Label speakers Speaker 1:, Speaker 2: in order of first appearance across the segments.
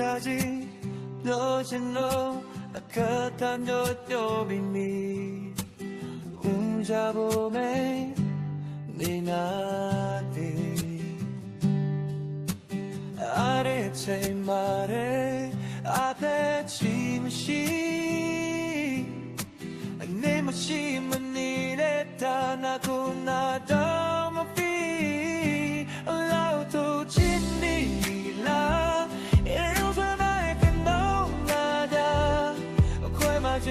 Speaker 1: 차지 너신 너 아까탄 저여비미 웅자봄에 니나디 아래체 말에 아대 짐시 내 멋이 문일에 다나고 나다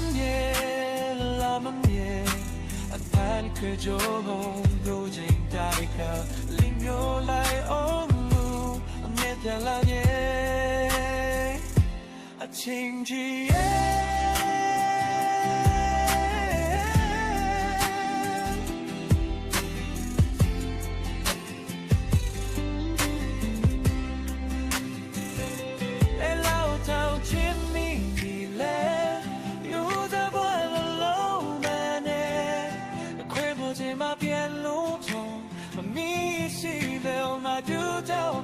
Speaker 1: mnie, lama mnie A pan kyo go dzień tajka Limio laj omu, a mnie dla nie A cięci jej my do tell